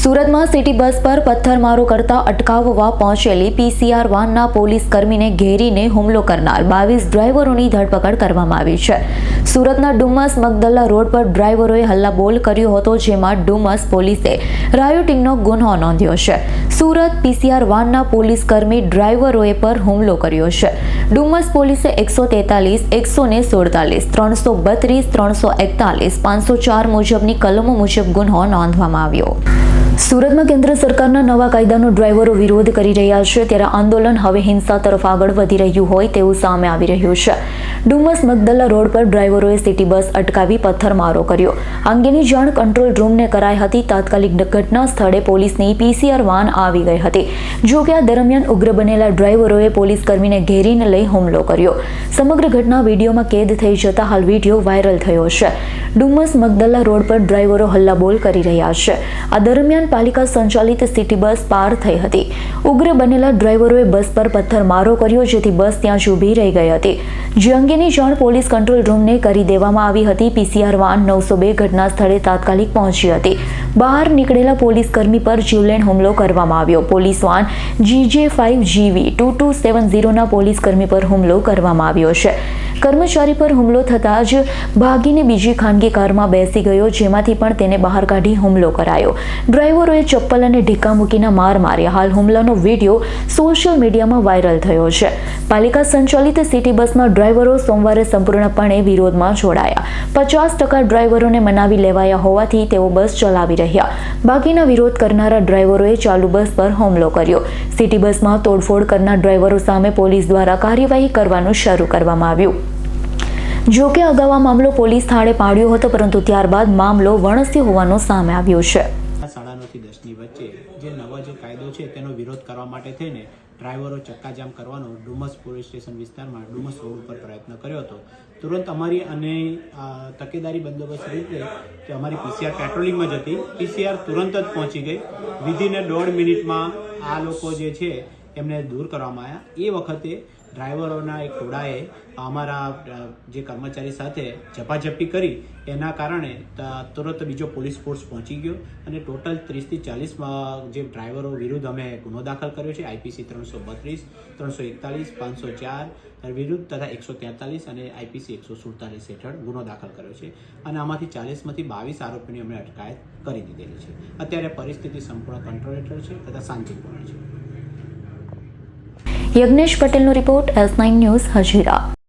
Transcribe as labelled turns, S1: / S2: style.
S1: સુરતમાં city bus પર પથ્થરમારો કરતા અટકાવવા પહોંચેલી પીસીઆર વાનના પોલીસ કર્મીને ઘેરીને હુમલો કરનાર બાવીસ ડ્રાઈવરોની ધરપકડ કરવામાં આવી છે. સુરતના ડુમસ મગદલ્લા રોડ પર ડ્રાઈવરોએ હલ્લાબોલ કર્યો હતો, જેમાં ડુમસ પોલીસે રાયોટિંગનો ગુન્હો નોંધ્યો છે. સુરત પીસીઆર વાનના પોલીસ કર્મી ડ્રાઈવરોએ પર હુમલો કર્યો છે. ડુમસ પોલીસે એકસો તેતાલીસ, એકસો ને સુડતાલીસ, ત્રણસો બત્રીસ, ત્રણસો એકતાલીસ, પાંચસો ચાર મુજબની કલમો મુજબ ગુન્હો નોંધવામાં આવ્યો. સુરતમાં કેન્દ્ર સરકારના નવા કાયદાનો ડ્રાઈવરો વિરોધ કરી રહ્યા છે. ત્યારે આંદોલન હવે હિંસા તરફ આગળ વધી રહ્યું હોય તેવું સામે આવી રહ્યું છે. ડુમસ મગદલ્લા રોડ પર ડ્રાઈવરોએ સિટી બસ અટકાવી પથ્થરમારો કર્યો. અંગેની જાણ કંટ્રોલ રૂમને કરાઈ હતી. તાત્કાલિક ઘટના સ્થળે પોલીસની પીસીઆર વાન આવી ગઈ હતી. જો કે આ દરમિયાન ઉગ્ર બનેલા ડ્રાઈવરોએ પોલીસ કર્મીને ઘેરીને લઈ હુમલો કર્યો. સમગ્ર ઘટના વિડીયોમાં કેદ થઈ જતા હાલ વીડિયો વાયરલ થયો છે. ડુમસ મગદલ્લા રોડ પર ડ્રાઈવરો હલ્લાબોલ કરી રહ્યા છે. આ દરમિયાન પાલિકા સંચાલિત સિટી બસ પાર થઈ હતી. ઉગ્ર બનેલા ડ્રાઈવરોએ બસ પર પથ્થરમારો કર્યો, જેથી બસ ત્યાં જ ઊભી રહી ગઈ હતી. જે અંગેની જાણ પોલીસ કંટ્રોલ રૂમને કરી દેવામાં આવી હતી. પીસીઆર વાન નવસો બે ઘટના સ્થળે તાત્કાલિક પહોંચી હતી. બહાર નીકળેલા પોલીસ કર્મી પર જીવલેણ હુમલો કરવામાં આવ્યો. Police van GJ five GV two two seven ઝીરોના police કર્મી પર હુમલો કરવામાં આવ્યો છે. કર્મચારી પર હુમલો થતાં જ ભાગીને બીજી ખાનગી કારમાં બેસી ગયો, જેમાંથી પણ તેને બહાર કાઢી હુમલો કરાયો. ડ્રાઈવરોએ ચપ્પલ અને ઢીકા મૂકીને માર માર્યા. હાલ હુમલાનો વીડિયો સોશિયલ મીડિયામાં વાયરલ થયો છે. પાલિકા સંચાલિત સિટી બસના ડ્રાઈવરો સોમવારે સંપૂર્ણપણે વિરોધમાં જોડાયા પચાસ ટકા ડ્રાઈવરોને મનાવી લેવાયા હોવાથી તેઓ બસ ચલાવી રહ્યા. બાકીના વિરોધ કરનારા ડ્રાઈવરોએ ચાલુ બસ પર હુમલો કર્યો. સિટી બસમાં તોડફોડ કરનાર ડ્રાઈવરો સામે પોલીસ દ્વારા કાર્યવાહી કરવાનું શરૂ કરવામાં આવ્યું. જો કે અગાઉ આ મામલો પોલીસ થાળે પાડ્યો હતો, પરંતુ ત્યારબાદ મામલો વણસ્યો હોવાનું સામે આવ્યું છે.
S2: સાડા નવથી દસની વચ્ચે જે નવો જે કાયદો છે તેનો વિરોધ કરવા માટે થઈને ડ્રાઈવરો ચક્કાજામ કરવાનો ડુમસ પોલીસ સ્ટેશન વિસ્તારમાં ડુમસ રોડ ઉપર પ્રયત્ન કર્યો હતો. તુરંત અમારી અને તકેદારી બંદોબસ્ત રીતે કે અમારી પીસીઆર પેટ્રોલિંગમાં જ હતી. પીસીઆર તુરંત જ પહોંચી ગઈ. વિધિને દોઢ મિનિટમાં આ લોકો જે છે, એમને દૂર કરવામાં આવ્યા. એ વખતે ડ્રાઈવરોના એક ટોળાએ અમારા જે કર્મચારી સાથે ઝપાઝપી કરી, એના કારણે તુરંત બીજો પોલીસ ફોર્સ પહોંચી ગયો અને ટોટલ ત્રીસથી ચાલીસમાં જે ડ્રાઈવરો વિરુદ્ધ અમે ગુનો દાખલ કર્યો છે. આઈપીસી ત્રણસો બત્રીસ, ત્રણસો એકતાલીસ, પાંચસો ચાર વિરુદ્ધ તથા એકસો તેતાલીસ અને આઈપીસી એકસો સુડતાલીસ હેઠળ ગુનો દાખલ કર્યો છે. અને આમાંથી ચાલીસમાંથી બાવીસ આરોપીની અમે અટકાયત કરી દીધેલી છે. અત્યારે પરિસ્થિતિ સંપૂર્ણ કંટ્રોલ હેઠળ છે તથા શાંતિપૂર્ણ છે.
S1: યજ્ઞેશ પટેલનો report S nine news Hazira.